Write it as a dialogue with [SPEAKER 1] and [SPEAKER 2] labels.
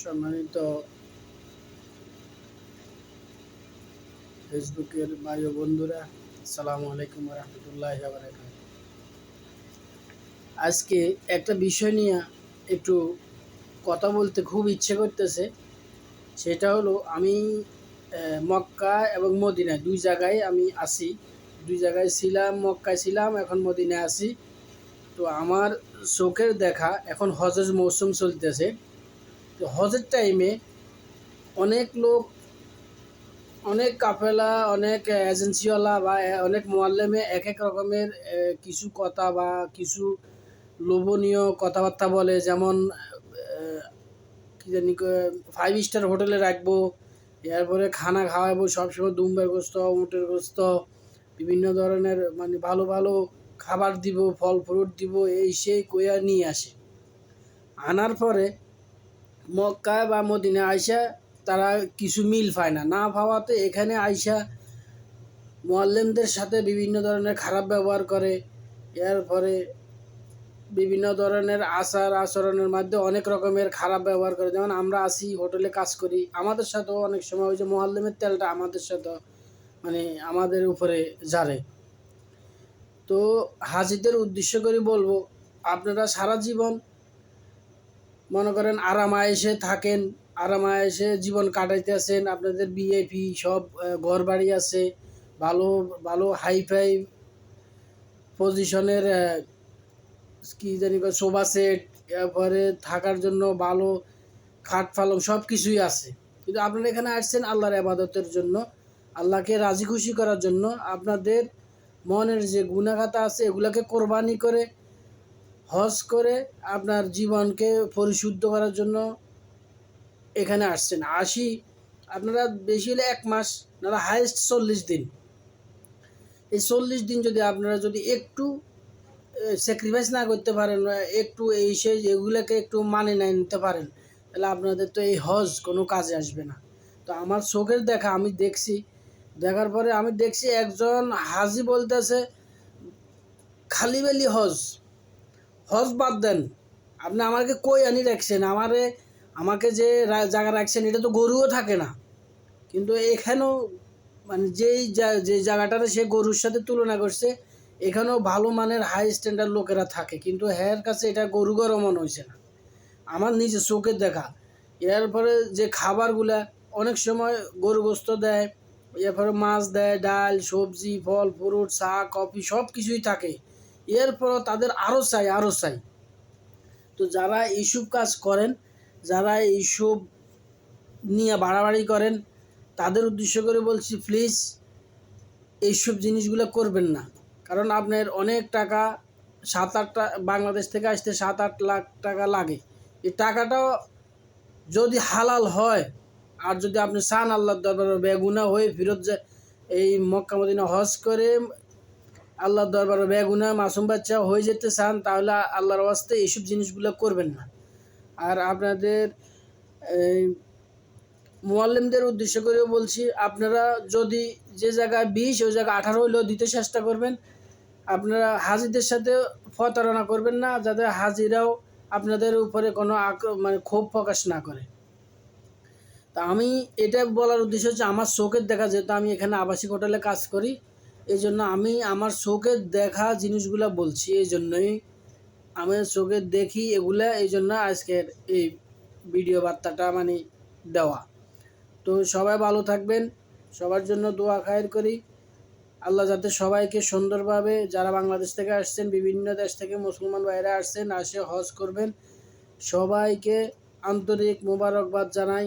[SPEAKER 1] সম্মানিত ফেসবুকের ভাই বন্ধুরা, আসসালামু আলাইকুম রহমতুল্লাহ আজকে একটা বিষয় নিয়ে একটু কথা বলতে খুব ইচ্ছে করতেছে, সেটা হলো আমি মক্কা এবং মদিনায় দুই জায়গায় আমি আসি দুই জায়গায় ছিলাম, মক্কায় ছিলাম, এখন মদিনায় আসি তো আমার চোখের দেখা এখন হজের মৌসুম চলতেছে। তো হজের টাইমে অনেক লোক, অনেক কাফেলা, অনেক এজেন্সিওয়ালা বা অনেক মোয়াল্লেমে এক এক রকমের কিছু কথা বা কিছু লোভনীয় কথাবার্তা বলে। যেমন কি জানি ফাইভ স্টার হোটেলে রাখব, এরপরে খানা খাওয়াবো, সবসময় দুম্বার গোস্ত উটের গোস্ত বিভিন্ন ধরনের মানে ভালো ভালো খাবার দিব, ফল ফ্রুট দিব, এই সেই কইয়া নিয়ে আসে। আনার পরে মক্কা বা মদিনা আইসা তারা কিছু মিল পায় না। না পাওয়াতে এখানে আইসা মোয়াল্লেমদের সাথে বিভিন্ন ধরনের খারাপ ব্যবহার করে। এরপরে বিভিন্ন ধরনের আচার আচরণের মাধ্যমে অনেক রকমের খারাপ ব্যবহার করে। যেমন আমরা আসি, হোটেলে কাজ করি, আমাদের সাথেও অনেক সময় ওই যে মোয়াল্লেমের তেলটা আমাদের সাথে মানে আমাদের উপরে জারে তো হাজিদের উদ্দেশ্য করে বলব, আপনারা সারা জীবন মনে করেন আরাম আরামায়েসে থাকেন, আরাম আরামায়েসে জীবন কাটাইতেছেন, আপনাদের বিএপি সব ঘর বাড়ি আছে, ভালো ভালো হাইফাই পজিশনের কি জানি সোফা সেট এরপরে থাকার জন্য ভালো খাট পালং সব কিছুই আছে। কিন্তু আপনারা এখানে আসছেন আল্লাহর আবাদতের জন্য, আল্লাহকে রাজি খুশি করার জন্য, আপনাদের মনের যে গুণাগাতা আছে, এগুলাকে কোরবানি করে, হজ করে আপনার জীবনকে পরিশুদ্ধ করার জন্য এখানে আসছেন। আসি আপনারা বেশি হলে এক মাস না হাইয়েস্ট চল্লিশ দিন। এই চল্লিশ দিন যদি আপনারা যদি একটু স্যাক্রিফাইস না করতে পারেন একটু এই সেই এগুলোকে একটু মানে না নিতে পারেন, তাহলে আপনাদের তো এই হজ কোনো কাজে আসবে না। তো আমার চোখের দেখা, আমি দেখছি দেখার পরে আমি দেখছি একজন হাজি বলতেছে, খালি বেলি হজ হজ বাদ দেন। আপনি আমাকে কই আনি রাখছেন? আমারে, আমাকে যে জায়গা রাখছেন, এটা তো গরুও থাকে না। কিন্তু এখানেও মানে যেই যে জায়গাটাতে সে গরুর সাথে তুলনা করছে, এখানেও ভালো মানের হাই স্ট্যান্ডার্ড লোকেরা থাকে। কিন্তু হ্যার কাছে এটা গরু গরু মনে হয়েছে না। আমার নিজে চোখের দেখা। এরপরে যে খাবারগুলা অনেক সময় গরু গোস্ত দেয় এরপরে মাছ দেয়, ডাল, সবজি, ফল, ফ্রুট চা কফি সব কিছুই থাকে। এরপরও তাদের আরও চাই আরও চাই। তো যারা এইসব কাজ করেন, যারা এইসব নিয়ে বাড়াবাড়ি করেন, তাদের উদ্দেশ্য করে বলছি প্লিজ এইসব জিনিসগুলো করবেন না। কারণ আপনার অনেক টাকা, সাত আটটা বাংলাদেশ থেকে আসতে সাত আট লাখ টাকা লাগে। এই টাকাটাও যদি হালাল হয় আর যদি আপনি চান আল্লাহর দরবারে বেগুনা হয়ে ফিরত যায়, এই মক্কা মদিনা হজ করে আল্লাহর দরবারে বেগুনা মাসুম বাচ্চা হয়ে যেতে চান, তাহলে আল্লাহর ওয়াস্তে এইসব জিনিসগুলো করবেন না। আর আপনাদের মোয়াল্লিমদের উদ্দেশ্য করেও বলছি, আপনারা যদি যে জায়গায় বিশ, ওই জায়গায় আঠারো হইলেও দিতে চেষ্টা করবেন। আপনারা হাজিদের সাথে প্রতারণা করবেন না, যাতে হাজিরাও আপনাদের উপরে কোনো মানে ক্ষোভ প্রকাশ না করে। তা আমি এটা বলার উদ্দেশ্য হচ্ছে আমার চোখের দেখা যেহেতু আমি এখানে আবাসিক হোটেলে কাজ করি, এই জন্য আমি আমার চোখের দেখা জিনিসগুলো বলছি, এই জন্যই আমি চোখের দেখি এগুলা, এই জন্য আজকের এই ভিডিও বার্তাটা মানে দেওয়া। তো সবাই ভালো থাকবেন, সবার জন্য দোয়া খায়ের করি। আল্লাহ যাতে সবাইকে সুন্দরভাবে যারা বাংলাদেশ থেকে আসছেন, বিভিন্ন দেশ থেকে মুসলমান বাইরে আসছেন, আসে হজ করবেন, সবাইকে আন্তরিক মোবারকবাদ জানাই।